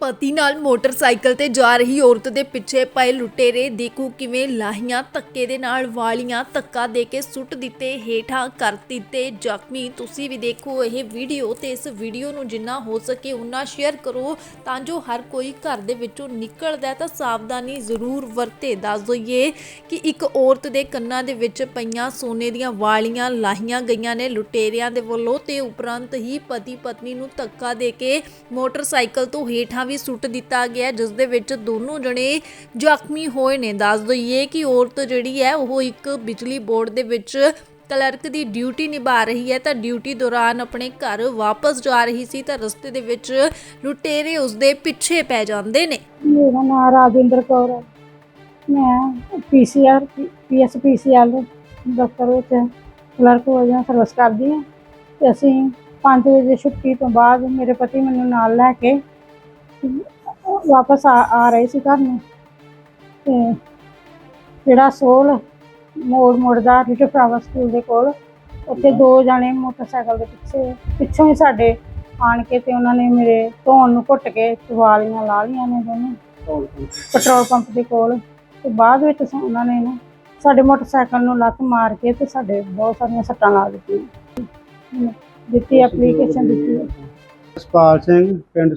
ਪਤੀ ਨਾਲ ਮੋਟਰਸਾਈਕਲ ਤੇ ਜਾ ਰਹੀ ਔਰਤ ਦੇ ਪਿੱਛੇ ਪਏ ਲੁਟੇਰੇ ਦੇਖੋ ਕਿਵੇਂ ਲਾਹੀਆਂ, ਧੱਕੇ ਦੇ ਨਾਲ ਵਾਲੀਆਂ, ਧੱਕਾ ਦੇ ਕੇ ਸੁੱਟ ਦਿੱਤੇ, ਹੇਠਾਂ ਕਰ ਦਿੱਤੇ। ਜ਼ਖਮੀ, ਤੁਸੀਂ ਵੀ ਦੇਖੋ ਇਹ ਵੀਡੀਓ ਤੇ ਇਸ ਵੀਡੀਓ ਨੂੰ ਜਿੰਨਾ ਹੋ ਸਕੇ ਉਨਾ ਸ਼ੇਅਰ ਕਰੋ ਤਾਂ ਜੋ ਹਰ ਕੋਈ ਘਰ ਦੇ ਵਿੱਚੋਂ ਨਿਕਲਦਾ ਤਾਂ ਸਾਵਧਾਨੀ ਜ਼ਰੂਰ ਵਰਤੇ। ਦੱਸ ਦਈਏ ਕਿ ਇੱਕ ਔਰਤ ਦੇ ਕੰਨਾਂ ਦੇ ਵਿੱਚ ਪਈਆਂ ਸੋਨੇ ਦੀਆਂ ਵਾਲੀਆਂ ਲਾਹੀਆਂ ਗਈਆਂ ਨੇ ਲੁਟੇਰਿਆਂ ਦੇ ਵੱਲੋਂ ਤੇ ਉਪਰੰਤ ਹੀ ਪਤੀ ਪਤਨੀ ਨੂੰ ਧੱਕਾ ਦੇ ਕੇ ਮੋਟਰਸਾਈਕਲ ਤੋਂ ਹੇਠਾਂ ਵੀ ਸੁੱਟ ਦਿੱਤਾ ਗਿਆ ਜਿਸ ਦੇ ਵਿੱਚ ਦੋਨੋਂ ਜਣੇ ਜ਼ਖਮੀ ਹੋਏ ਨੇ। ਦੱਸ ਦਈਏ ਕਿ ਔਰਤ ਜਿਹੜੀ ਹੈ, ਉਹ ਇੱਕ ਬਿਜਲੀ ਬੋਰਡ ਦੇ ਵਿੱਚ ਕਲਰਕ ਦੀ ਡਿਊਟੀ ਨਿਭਾ ਰਹੀ ਹੈ। ਤਾਂ ਡਿਊਟੀ ਦੌਰਾਨ ਆਪਣੇ ਘਰ ਵਾਪਸ ਜਾ ਰਹੀ ਸੀ ਤਾਂ ਰਸਤੇ ਦੇ ਵਿੱਚ ਲੁਟੇਰੇ ਉਸਦੇ ਪਿੱਛੇ ਪੈ ਜਾਂਦੇ ਨੇ। ਮੇਰਾ ਨਾਮ ਰਾਜਿੰਦਰ ਕੌਰ ਹੈ। ਮੈਂ ਪੀਸੀਆਰ ਪੀਐਸਪੀਸੀਐਲ ਦਫ਼ਤਰ ਵਿੱਚ ਕਲਰਕ ਵਜੋਂ ਸਰਵਿਸ ਕਰਦੀ ਹਾਂ। ਤੇ ਅਸੀਂ 5 ਵਜੇ ਛੁੱਟੀ ਤੋਂ ਬਾਅਦ ਮੇਰੇ ਪਤੀ ਮੈਨੂੰ ਨਾਲ ਲੈ ਕੇ ਵਾਪਸ ਆ ਆ ਰਹੇ ਸੀ ਘਰ ਨੂੰ। ਤੇ ਜਿਹੜਾ ਸੋਲ ਮੋੜ ਮੁੜਦਾ ਲਿਟਲ ਫਲਾਵਰ ਸਕੂਲ ਦੇ ਕੋਲ ਉੱਥੇ ਦੋ ਜਾਣੇ ਮੋਟਰਸਾਈਕਲ ਦੇ ਪਿੱਛੇ ਪਿੱਛੋਂ ਹੀ ਸਾਡੇ ਆਣ ਕੇ ਤੇ ਉਹਨਾਂ ਨੇ ਮੇਰੇ ਧੌਣ ਨੂੰ ਘੁੱਟ ਕੇ ਵਾਲੀਆਂ ਲਾ ਲਈਆਂ ਨੇ ਦੋਨੋਂ। ਪੈਟਰੋਲ ਪੰਪ ਦੇ। ਕੋਲ। ਤੇ ਬਾਅਦ ਵਿੱਚ ਉਹਨਾਂ ਨੇ ਨਾ ਸਾਡੇ ਮੋਟਰਸਾਈਕਲ ਨੂੰ ਲੱਤ ਮਾਰ ਕੇ ਤੇ ਸਾਡੇ ਬਹੁਤ ਸਾਰੀਆਂ ਸੱਟਾਂ ਲਾ ਦਿੱਤੀਆਂ। ਦਿੱਤੀ ਐਪਲੀਕੇਸ਼ਨ ਦਿੱਤੀ। ਹੈ। ਜਸਪਾਲ ਸਿੰਘ ਪਿੰਡ